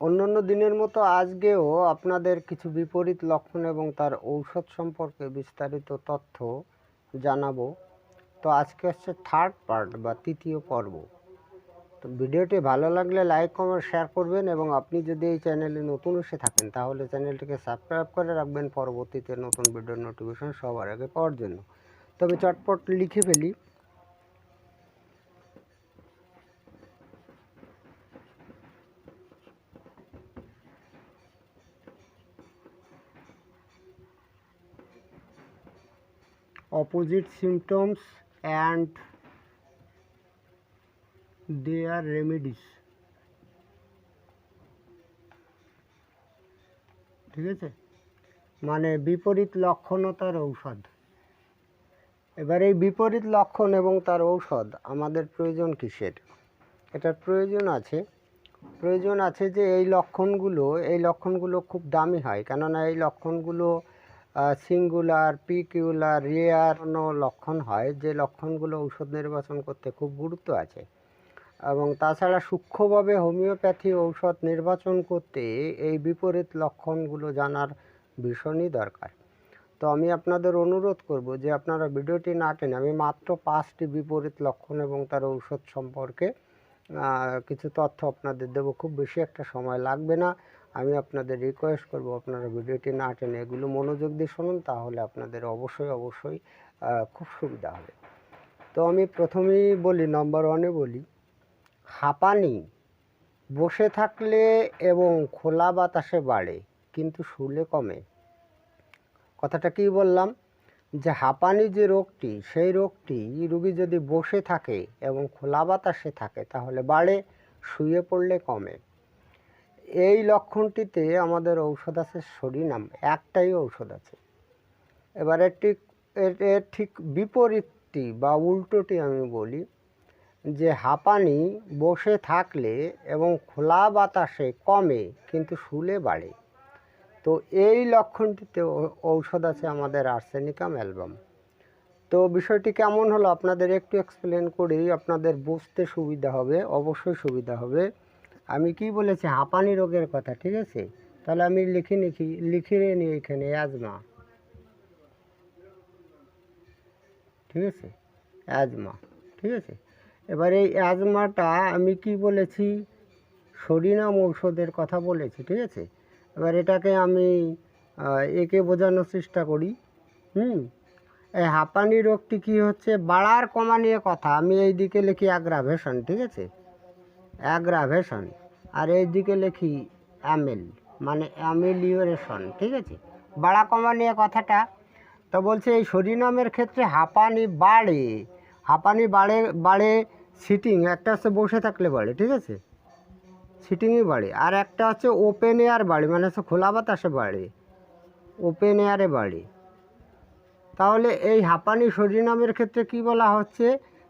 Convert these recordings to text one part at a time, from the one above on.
অন্যান্য দিনের মতো আজকেও আপনাদের কিছু বিপরীত লক্ষণ এবং তার ঔষধ সম্পর্কে বিস্তারিত তথ্য জানাব। তো আজকে হচ্ছে থার্ড পার্ট বা তৃতীয় পর্ব। তো ভিডিওটি ভালো লাগলে লাইক কমেন্ট শেয়ার করবেন এবং আপনি যদি এই চ্যানেলে নতুন এসে থাকেন, তাহলে চ্যানেলটিকে সাবস্ক্রাইব করে রাখবেন। পরবর্তীতে নতুন ভিডিওর নোটিফিকেশন সবার আগে পাওয়ার জন্য। তবে চটপট লিখে ফেলি। Opposite symptoms and their remedies ঠিক আছে? মানে বিপরীত লক্ষণ ও তার ঔষধ। এবার এই বিপরীত লক্ষণ এবং তার ঔষধ, আমাদের প্রয়োজন কিসের? এটার প্রয়োজন আছে। প্রয়োজন আছে যে এই লক্ষণগুলো এই লক্ষণগুলো খুব দামি হয়। কেননা এই লক্ষণগুলো সিঙ্গুলার পিকিউলার রেয়ার লক্ষণ হয়, যে লক্ষণগুলো ঔষধ নির্বাচন করতে খুব গুরুত্ব আছে। এবং তাছাড়া সূক্ষ্মভাবে হোমিওপ্যাথি ঔষধ নির্বাচন করতে এই বিপরীত লক্ষণগুলো জানার ভীষণই দরকার। তো আমি আপনাদের অনুরোধ করব যে আপনারা ভিডিওটি না টেনে, আমি মাত্র পাঁচটি বিপরীত লক্ষণ এবং তার ঔষধ সম্পর্কে কিছু তথ্য আপনাদের দেবো। খুব বেশি একটা সময় লাগবে না। আমি আপনাদের রিকোয়েস্ট করব আপনারা ভিডিওটি না টেনে এগুলো মনোযোগ দিয়ে শুনুন, তাহলে আপনাদের অবশ্যই অবশ্যই খুব সুবিধা হবে। তো আমি প্রথমেই বলি নম্বর ওয়ানে বলি, হাঁপানি বসে থাকলে এবং খোলা বাতাসে বাড়ে, কিন্তু শুলে কমে। কথাটা কি বললাম? যে হাঁপানি যে রোগটি, সেই রোগটি রুগী যদি বসে থাকে এবং খোলা বাতাসে থাকে, তাহলে বাড়ে, শুয়ে পড়লে কমে। এই লক্ষণটিতে আমাদের ঔষধ আছে সরিনাম, একটাই ঔষধ আছে। এবার ঠিক, এর ঠিক বিপরীতটি বা উল্টোটি আমি বলি যে হাঁপানি বসে থাকলে এবং খোলা বাতাসে কমে কিন্তু শুলে বাড়ে। তো এই লক্ষণটিতে ঔষধ আছে আমাদের আর্সেনিকাম অ্যালবাম। তো বিষয়টি কেমন হলো আপনাদের একটু এক্সপ্লেন করেই আপনাদের বুঝতে সুবিধা হবে, অবশ্যই সুবিধা হবে। আমি কি বলেছি, হাঁপানি রোগের কথা, ঠিক আছে? তাহলে আমি লিখে লিখি লিখে নিই এখানে অ্যাজমা। ঠিক আছে? অ্যাজমা, ঠিক আছে? এবার এই অ্যাজমাটা আমি কি বলেছি, সরিনাম ঔষধের কথা বলেছি, ঠিক আছে? এবার এটাকে আমি একে বোঝানোর চেষ্টা করি। হুম? এই হাঁপানি রোগটি কী হচ্ছে, বাড়ার কমা নিয়ে কথা, আমি এই দিকে লিখি অ্যাগ্রাভেশন ঠিক আছে? অ্যাগ্রাভেশন আর এই দিকে লিখি অ্যামেল মানে অ্যামেলিওরেশন ঠিক আছে? বাড়া কমা নিয়ে কথাটা, তো বলছে এই সরিনামের ক্ষেত্রে হাঁপানি বাড়ে হাঁপানি বাড়ে বাড়ে সিটিং একটা হচ্ছে বসে থাকলে বাড়ে, ঠিক আছে? সিটিংই বাড়ে, আর একটা হচ্ছে ওপেন এয়ার বাড়ে মানে হচ্ছে খোলা বাতাসে বাড়ে ওপেন এয়ারে বাড়ে। তাহলে এই হাঁপানি সরিনামের ক্ষেত্রে কি বলা হচ্ছে?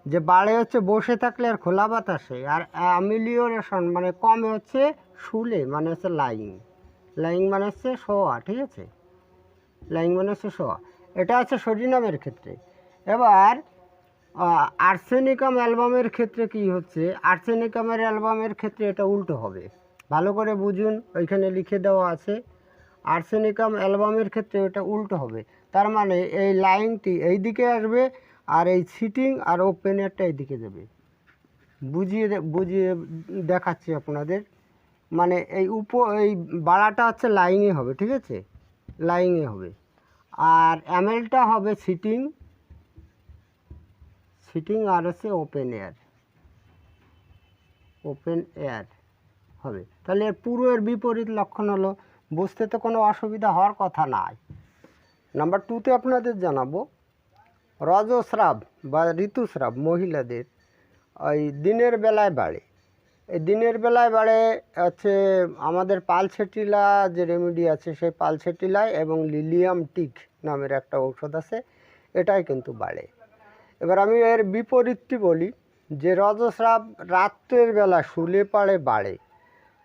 যে বাড়ে হচ্ছে বসে থাকলে আর খোলা বাতাসে। আর অ্যামিলিওরেশন মানে কমে হচ্ছে শুলে মানে হচ্ছে লাইং লাইং মানে হচ্ছে শোয়া, ঠিক আছে? লাইং মানে হচ্ছে শোয়া। এটা হচ্ছে সরিনামের ক্ষেত্রে। এবার আর্সেনিকাম অ্যালবামের ক্ষেত্রে কি হচ্ছে? আর্সেনিকামের অ্যালবামের ক্ষেত্রে এটা উল্টো হবে। ভালো করে বুঝুন, ওইখানে লিখে দেওয়া আছে। আর্সেনিকাম অ্যালবামের ক্ষেত্রে এটা উল্টো হবে। তার মানে এই লাইনটি এই দিকে আসবে আর এই সিটিং আর ওপেনারটা এদিকে যাবে বুঝিয়ে বুঝিয়ে দেখাচ্ছি আপনাদের। মানে এই উপ, এই বাড়াটা হচ্ছে লাইনে হবে, ঠিক আছে? লাইনে হবে। আর অ্যামেলটা হবে সিটিং সিটিং আর হচ্ছে ওপেন এয়ার ওপেন এয়ার হবে। তাহলে এর পুরো এর বিপরীত লক্ষণ হলো, বুঝতে তো কোনো অসুবিধা হওয়ার কথা নাই। নাম্বার টুতে আপনাদের জানাব রজস্রাব বা ঋতুস্রাব মহিলাদের ওই দিনের বেলায় বাড়ে। এই দিনের বেলায় বাড়ে হচ্ছে আমাদের পালসেটিলা যে রেমেডি আছে সেই পালসেটিলায় এবং লিলিয়াম টিক নামের একটা ঔষধ আছে, এটাই কিন্তু বাড়ে। এবার আমি এর বিপরীতটি বলি, যে রজস্রাব রাত্রের বেলা শুলে পাড়ে বাড়ে।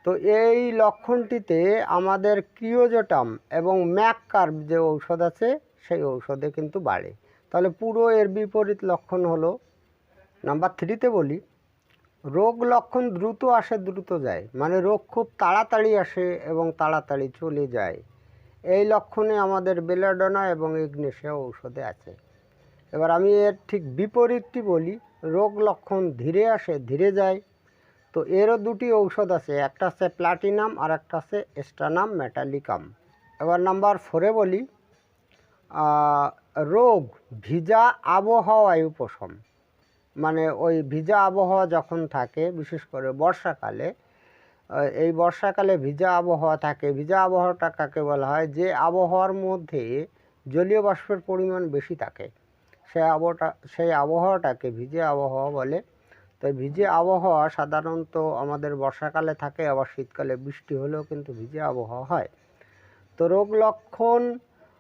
তো এই লক্ষণটিতে আমাদের ক্রিওজোটাম এবং ম্যাককার্ব যে ঔষধ আছে, সেই ঔষধে কিন্তু বাড়ে। তাহলে পুরো এর বিপরীত লক্ষণ হলো নাম্বার থ্রিতে বলি, রোগ লক্ষণ দ্রুত আসে, দ্রুত যায়। মানে রোগ খুব তাড়াতাড়ি আসে এবং তাড়াতাড়ি চলে যায়। এই লক্ষণে আমাদের বেলাডোনা এবং ইগনেশিয়া ঔষধে আছে। এবার আমি এর ঠিক বিপরীতটি বলি, রোগ লক্ষণ ধীরে আসে, ধীরে যায়। তো এরও দুটি ঔষধ আছে, একটা আছে প্লাটিনাম আর একটা আছে স্টানাম মেটালিকাম এবার নাম্বার ফোরে বলি রোগ, ভিজা আবহাওয়ায় উপশম। মানে ওই ভিজা আবহাওয়া যখন থাকে, বিশেষ করে বর্ষাকালে এই বর্ষাকালে ভিজা আবহাওয়া থাকে। ভিজা আবহাওয়াটা কাকে বলা হয়? যে আবহাওয়ার মধ্যে জলীয় বাষ্পের পরিমাণ বেশি থাকে সেই আবহাওয়াটা, সেই আবহাওয়াটাকে ভিজে আবহাওয়া বলে। তো ভিজে আবহাওয়া সাধারণত আমাদের বর্ষাকালে থাকে, আবার শীতকালে বৃষ্টি হলেও কিন্তু ভিজে আবহাওয়া হয়। তো রোগ লক্ষণ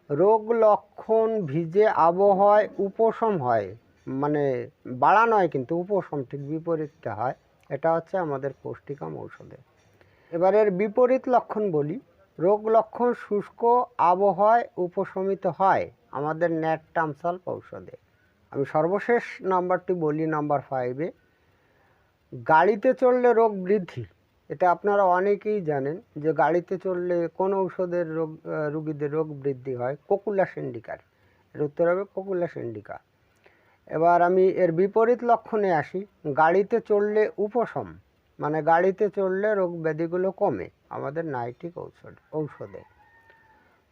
রোগ লক্ষণ ভিজে আবহাওয়ায় উপশম হয়। মানে বাড়া নয় কিন্তু উপশম ঠিক বিপরীতটা হয়। এটা হচ্ছে আমাদের পৌষ্টিকাম ঔষধে। এবারের বিপরীত লক্ষণ বলি। রোগ লক্ষণ শুষ্ক আবহাওয়ায় উপশমিত হয় আমাদের ন্যাট টামসাল ঔষধে। আমি সর্বশেষ নাম্বারটি বলি নাম্বার ফাইভে গাড়িতে চললে রোগ বৃদ্ধি। এটা আপনারা অনেকেই জানেন যে গাড়িতে চললে কোন ঔষধের রোগ রুগীদের রোগ বৃদ্ধি হয়? কোকুলা সেন্ডিকার। এর উত্তর হবে কোকুলা সেন্ডিকা। এবার আমি এর বিপরীত লক্ষণে আসি। গাড়িতে চললে উপশম মানে গাড়িতে চললে রোগ ব্যাধিগুলো কমে। আমাদের নাইটিক ঔষধ, ঔষধে।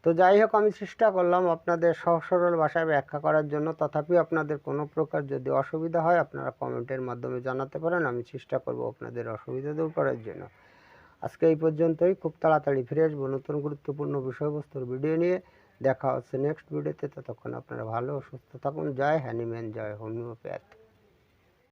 তো যাই হোক, আমি চেষ্টা করলাম আপনাদের সহজ সরল ভাষায় ব্যাখ্যা করার জন্য। তথাপি আপনাদের কোনো প্রকার যদি অসুবিধা হয়, আপনারা কমেন্টের মাধ্যমে জানাতে পারেন। আমি চেষ্টা করব আপনাদের অসুবিধা দূর করার জন্য। আজকে এই পর্যন্তই। খুব তাড়াতাড়ি ফিরে আসব নতুন গুরুত্বপূর্ণ বিষয়বস্তুর ভিডিও নিয়ে। দেখা হচ্ছে নেক্সট ভিডিওতে ততক্ষণ আপনারা ভালো, সুস্থ থাকুন। জয় হ্যানিম্যান, জয় হোমিওপ্যাথ।